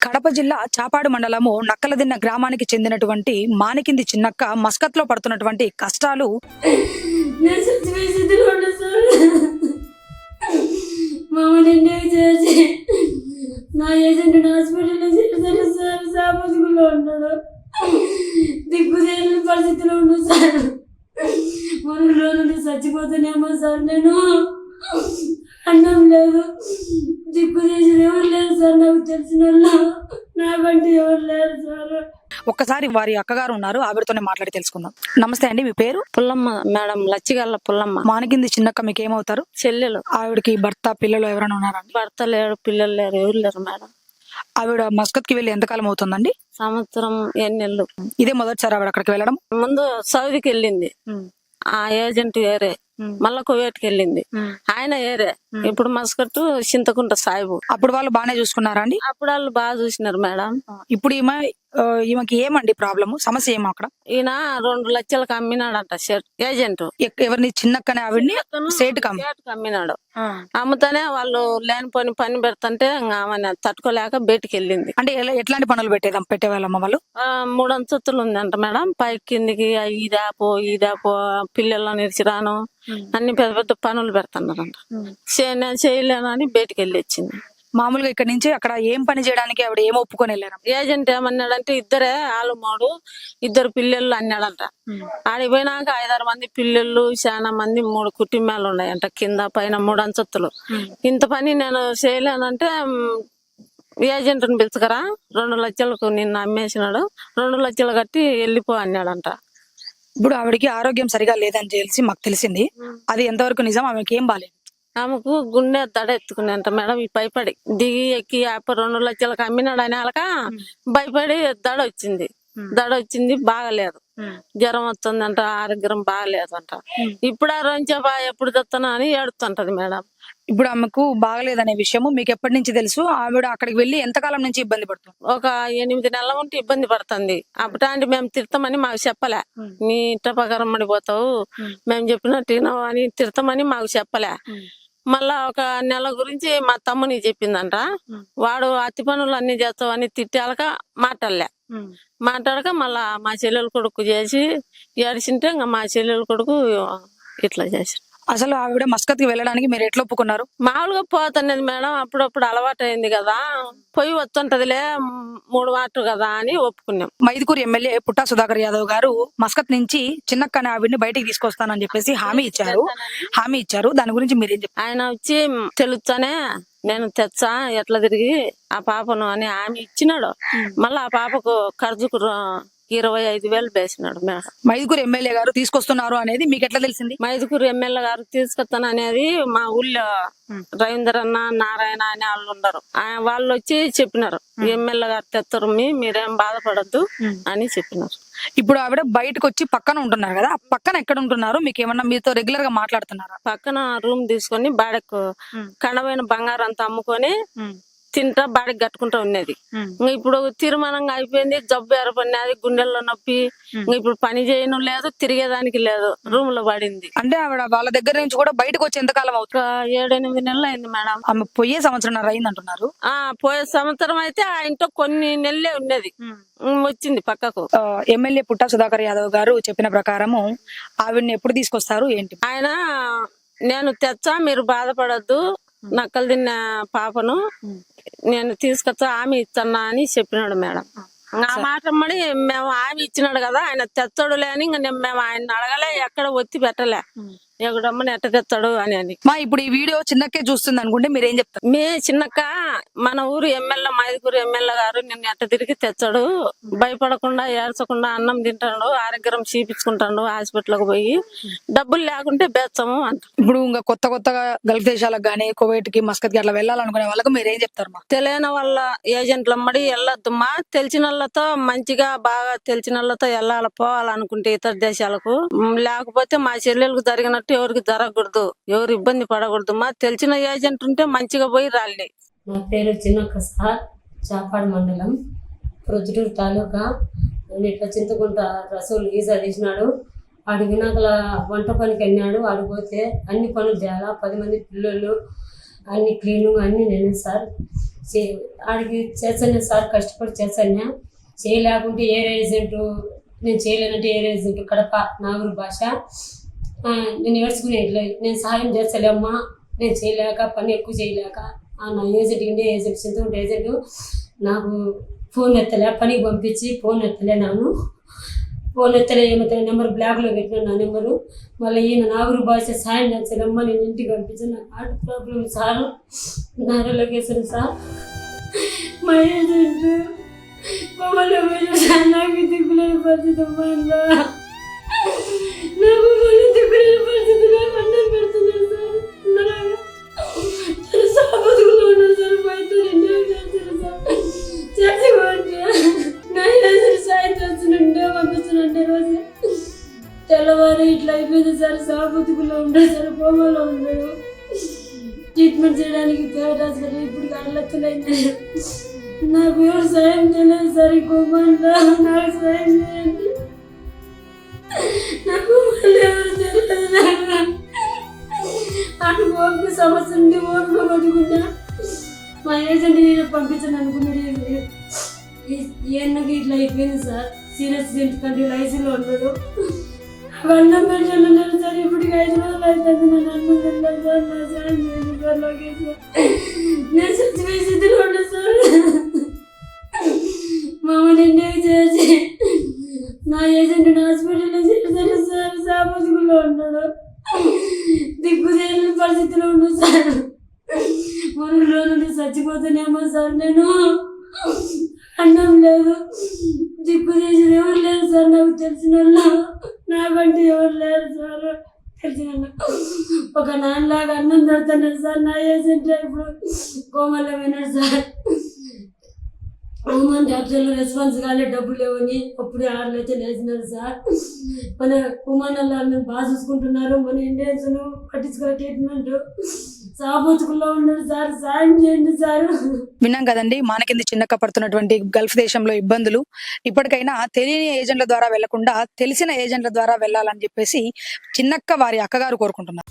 కడప జిల్లా చాపాడు మండలము నక్కలదిన్న గ్రామానికి చెందినటువంటి మానికింది చిన్నక్క మస్కత్లో పడుతున్నటువంటి కష్టాలు నేను చచ్చిపోయే చేసి నా ఏజెంట్ హాస్పిటల్లో చేశారు సార్ సామాజికంలో ఉన్నాడు దిక్కుదేని పరిస్థితిలో ఉన్నా సార్. మురుగులో నుండి చచ్చిపోతానేమో సార్ నేను. అన్నం లేదు. దిక్కు చేసిన ఎవరు లేదు సార్ నాకు. తెలిసిన వాళ్ళు నాకంటే ఎవరు లేరు సార్. ఒక్కసారి వారి అక్కగారు ఉన్నారు ఆవిడతోనే మాట్లాడి తెలుసుకుందాం. నమస్తే అండి మీ పేరు? పుల్లమ్మ మేడం లచ్చిగల్ల పుల్లమ్మ. మానికింది చిన్నక్క మీకు ఏమవుతారు చెల్లెలు. ఆవిడకి భర్త పిల్లలు ఎవరైనా ఉన్నారండి భర్త లేరు పిల్లలు లేరు ఎవరు లేరు మేడం. ఆవిడ మస్కత్కి వెళ్ళి ఎంతకాలం అవుతుందండి? సంవత్సరం ఎన్నెళ్ళు. ఇదే మొదటిసారి ఆవిడ అక్కడికి వెళ్ళడం? ముందు సౌదీకి వెళ్ళింది. ఆ ఏజెంట్ ఏరే మళ్ళా కువేట్కి వెళ్ళింది ఆయన ఏరే. ఇప్పుడు మస్కట్టు చింతకుంట సాయిబు. అప్పుడు వాళ్ళు బాగానే చూసుకున్నారా అండి? అప్పుడు వాళ్ళు బాగా చూసినారు మేడం. ఇప్పుడు ఈమె ఈమెకి ఏమండి ప్రాబ్లము? సమస్య ఏమో అక్కడ? ఈయన రెండు లక్షలకు అమ్మినాడంట షర్ట్ ఏజెంట్. ఎవరిని చిన్నక్కనే ఆవిడ్ని షర్ట్కి అమ్మినాడు అమ్ముతానే వాళ్ళు లేనిపోని పని పెడుతుంటే ఇంకా ఆమె తట్టుకోలేక బయటికి వెళ్ళింది అంటే ఎట్లాంటి పనులు పెట్టేదాం పెట్టేవాళ్ళమ్మ వాళ్ళు? మూడు అంతస్తులు ఉందంట మేడం. పైకి కిందికి ఆ ఇదాపో ఇదాపో పిల్లలను ఇరిచిరాను అన్ని పెద్ద పెద్ద పనులు పెడుతున్నారంట. చే- నేను చేయలేను అని బయటికి వెళ్ళి వచ్చింది. మామూలుగా ఇక్కడ నుంచి అక్కడ ఏం పని చేయడానికి ఆవిడ ఏం ఒప్పుకొని వెళ్ళారు? ఏజెంట్ ఏమన్నాడంటే ఇద్దరే ఆలు మూడు ఇద్దరు పిల్లలు అన్నాడంట. ఆడికి పోయినాక ఐదారు మంది పిల్లలు చాలా మంది మూడు కుటుంబాలు ఉన్నాయంట కింద పైన మూడు అంతస్తులు. ఇంత పని నేను చేయలేనంటే మ్, ఏజెంట్ని పిలుచుకరా రెండు లక్షలకు నిన్న అమ్మేసినాడు రెండు లక్షలు కట్టి వెళ్ళిపో అన్నాడంట. ఇప్పుడు ఆవిడకి ఆరోగ్యం సరిగా లేదని తెలిసి మాకు తెలిసింది. అది ఎంతవరకు నిజం? ఆమెకి ఏం బాలేదు. ఆమెకు గుండె దడ ఎత్తుకునేంత మేడం ఈ భయపడి. దిగి ఎక్కి యాప రెండు లక్షలకు అమ్మినాడు అని వాళ్ళక భయపడి దడ వచ్చింది దడ వచ్చింది బాగలేదు. జ్వరం వస్తుందంట ఆరోగ్యం బాగలేదంట. ఇప్పుడు ఆ రోజు బా ఎప్పుడు తెస్తానా అని ఏడుతుంటది మేడం. ఇప్పుడు ఆమెకు బాగలేదనే విషయము మీకు ఎప్పటి నుంచి తెలుసు? ఆవిడ అక్కడికి వెళ్ళి ఎంతకాలం నుంచి ఇబ్బంది పడుతుంది? ఒక ఎనిమిది నెలల ఉంటే ఇబ్బంది పడుతుంది. అప్పటాంటి మేము తిడతామని మాకు చెప్పలే. నీ ఇట్ట ప్రకారం పడిపోతావు మేము చెప్పినట్టు అని తిడతామని మాకు చెప్పలే. మళ్ళా ఒక నెల గురించి మా తమ్ముని చెప్పిందంట. వాడు అతి పనులు అన్ని చేస్తావు అని తిట్టాలక మాట్లాడలే మాట్లాడక మళ్ళా మా చెల్లెల కొడుకు చేసి ఏడిచింటే ఇంకా మా చెల్లెల కొడుకు ఇట్లా చేసి అసలు ఆవిడ మస్కత్కి వెళ్ళడానికి మీరు ఎట్లా ఒప్పుకున్నారు? మామూలుగా పోతున్నది మేడం అప్పుడప్పుడు అలవాటు అయింది కదా పొయ్యి వస్తుంటదిలే మూడు మాటలు కదా అని ఒప్పుకున్నాం. మైదుకూరు ఎమ్మెల్యే పుట్టా సుధాకర్ యాదవ్ గారు మస్కత్ నుంచి చిన్నక్కని ఆవిడ్ని బయటికి తీసుకొస్తానని చెప్పేసి హామీ ఇచ్చారు. హామీ ఇచ్చారు. దాని గురించి మీరేం ఆయన వచ్చి తెలుస్తానే నేను తెచ్చా? ఎట్లా తిరిగి? ఆ పాపను అని ఆమె ఇచ్చినాడు. మళ్ళీ ఆ పాపకు ఖర్చుకు ఇరవై ఐదు వేలు వేసినాడు మేడం. మైదుకూరు ఎమ్మెల్యే గారు తీసుకొస్తున్నారు అనేది మీకు ఎట్లా తెలిసింది? మైదుకూరు ఎమ్మెల్యే గారు తీసుకొస్తాను అనేది మా ఊళ్ళో రవీందర్ అన్న నారాయణ అనే వాళ్ళు ఆ- వాళ్ళు వచ్చి చెప్పినారు. ఎమ్మెల్యే గారు తెస్తారు మీ మీరేం బాధపడద్దు అని చెప్పినారు. ఇప్పుడు ఆవిడ బయటకు వచ్చి పక్కన ఉంటున్నారు కదా ఆ పక్కన ఎక్కడ ఉంటున్నారు మీకు ఏమన్నా మీతో రెగ్యులర్గా మాట్లాడుతున్నారా? పక్కన రూమ్ తీసుకొని బాడకు కణమైన బంగారం అంతా అమ్ముకొని తింటా బాడకి కట్టుకుంటా ఉన్నది. ఇప్పుడు తీర్మానంగా అయిపోయింది జబ్బు ఏర్పడినది గుండెల్లో నొప్పి. ఇప్పుడు పని చేయను లేదు తిరిగేదానికి లేదు రూమ్లో పడింది. అంటే ఆవిడ వాళ్ళ దగ్గర నుంచి కూడా బయటకు వచ్చి ఎంతకాలం అవుతుంది? ఏడెనిమిది నెలలు అయింది మేడం. ఆమె పోయే సంవత్సరం అయింది అంటున్నారు ఆ పోయే సంవత్సరం అయితే ఆ ఇంట్లో కొన్ని నెలలే ఉన్నది. వచ్చింది పక్కకు. ఎమ్మెల్యే పుట్టా సుధాకర్ యాదవ్ గారు చెప్పిన ప్రకారము ఆవిడని ఎప్పుడు తీసుకొస్తారు ఏంటి? ఆయన నేను తెచ్చా మీరు బాధపడద్దు నక్కలు తిన్న పాపను. నేను తీసుకొచ్చా ఆమె ఇచ్చన్నా అని చెప్పినాడు మేడం. ఆ మాట మడి మేము ఆమె ఇచ్చినాడు కదా ఆయన తెచ్చాడులే అని ఇంక మేము ఆయన అడగలే ఎక్కడ ఒత్తి పెట్టలే. ఎక్కడమ్మని ఎట్ట తెచ్చాడు అని అని. మా ఇప్పుడు ఈ వీడియో చిన్నకే చూస్తుంది అనుకుంటే మీరు ఏం చెప్తారు? మీ చిన్నక్క మన ఊరు ఎమ్మెల్యే మైదుగురు ఎమ్మెల్యే గారు నిన్ను ఎట్ట తిరిగి తెచ్చాడు? భయపడకుండా ఏడ్చకుండా అన్నం తింటాడు ఆరోగ్యం చూపించుకుంటాడు హాస్పిటల్కి పోయి డబ్బులు లేకుంటే బెచ్చము అంట. ఇప్పుడు ఇంకా కొత్త కొత్తగా గల్ఫ్ దేశాలకు గానీ కువైట్కి మస్కత్కి అట్లా వెళ్ళాలనుకునే వాళ్ళకి మీరు ఏం చెప్తారు మా? తెలియని వాళ్ళ ఏజెంట్ల మడి వెళ్ళొద్దమ్మా తెలిసిన వాళ్ళతో మంచిగా బాగా తెలిసిన వాళ్ళతో వెళ్ళాలి పోవాలనుకుంటే ఇతర దేశాలకు. లేకపోతే మా చెల్లెలకు జరిగినట్టు ఎవరికి జరగకూడదు ఎవరు ఇబ్బంది పడకూడదు. మా తెలిసిన ఏజెంట్ ఉంటే మంచిగా పోయి రాలి. నా పేరు చిన్నక్క సార్ చాపాడు మండలం ప్రొద్దుటూరు తాలూకా. ఇట్లా చింతకుంట రసూల్ గీజా తీసినాడు. ఆడు వినాకల వంట పనికి వెళ్ళినాడు. ఆడిపోతే అన్ని పనులు చేయాలా? పది మంది పిల్లలు అన్ని క్లీను అన్ని నేనే సార్. చే- ఆడికి చేస్తాను సార్ కష్టపడి చేస్తాను చేయలేకుంటే ఏ ఏజెంట్ నేను చేయలేనంటే ఏ ఏజెంట్ కడప నాగూరు భాష. నేను ఏడ్చుకునే ఇట్లా నేను సహాయం చేస్తలేమ్మా నేను చేయలేక పని ఎక్కువ చేయలేక నా ఏజెంట్ ఉండే ఏజెంట్ చింత ఏజెంట్ నాకు ఫోన్ ఎత్తలే పనికి పంపించి ఫోన్ ఎత్తలే నాను ఫోన్ ఎత్తలే ఏమవుతుంది? నెంబర్ బ్లాక్లో పెట్టిన నా నెంబరు. మళ్ళీ ఈయన నాగురు భాష సాయం చేస్తారమ్మా నేను ఇంటికి పంపించాను. నాకు హార్ట్ ప్రాబ్లం సార్. నారా లొకేషన్ సార్. మా ఏజెంట్ మమ్మల్ని నాకు దిగులేని పరిస్థితి అమ్మా నాకు తెల్లవారు ఇట్లా అయిపోయింది సార్. సాబతుకులో ఉండడు సార్ కోమలో ఉండడు ట్రీట్మెంట్ చేయడానికి ప్రైవేట్ హాస్పిటల్ ఇప్పుడు అల్లెత్తలేదు నాకు ఎవరు సాయం చేయలేదు సార్ ఈ కోమంలో నాకు సాయం చేయండి. నాకు మళ్ళీ ఎవరు అటు ఓపిక సమస్య ఉంటే ఓపిక పట్టుకుంటా మా ఏజెంట్ నేను పంపించను అనుకున్నాడు. ఎన్నకి ఇట్లా అయిపోయింది సార్? సీరియస్ ఎందుకంటే లైసీలో ఉన్నాడు. అన్నం పెట్టాను సార్ ఇప్పటికి ఐదు రోజులు అవుతుంది నన్ను అన్నం తిన్నాను సార్ నా సార్ నేను సార్ లోకేష్ సార్. నేను చచ్చిపోయే స్థితిలో ఉన్నా సార్. మామూలు ఇంటికి చేసి నా ఏజెంట్ హాస్పిటల్ చేశాను సార్ సామాజికలో ఉన్నాడు దిక్కు చేయలేని పరిస్థితిలో ఉన్నాడు సార్ మురుగులో నుండి చచ్చిపోతానేమో సార్ నేను అన్నం లేదు. దిక్కు చేసిన ఎవరు లేరు సార్? నాకు తెలిసిన వాళ్ళు నాకంటే ఎవరు లేరు సార్? తెలిసిన ఒక నాన్నలాగా అన్నం పెడుతున్నాడు సార్. నా ఏజెంట్ ఇప్పుడు కోమల్లో విన్నాడు సార్. అవును డాక్టర్లు రెస్పాన్స్ కాలే డబ్బులు లేవని అప్పుడే ఆర్లు అయితే లేచినారు సార్. మన కుమార్లను బాగా చూసుకుంటున్నారు. మన ఇండియన్స్ పట్టించుకునే ట్రీట్మెంట్ సాబోతుకుల్లో ఉన్నారు సార్ సాయం చేయండి సార్ విన్నాం కదండి మానకింది చిన్నక్క పడుతున్నటువంటి గల్ఫ్ దేశంలో ఇబ్బందులు. ఇప్పటికైనా తెలియని ఏజెంట్ల ద్వారా వెళ్ళకుండా తెలిసిన ఏజెంట్ల ద్వారా వెళ్ళాలని చెప్పేసి చిన్నక్క వారి అక్కగారు కోరుకుంటున్నారు.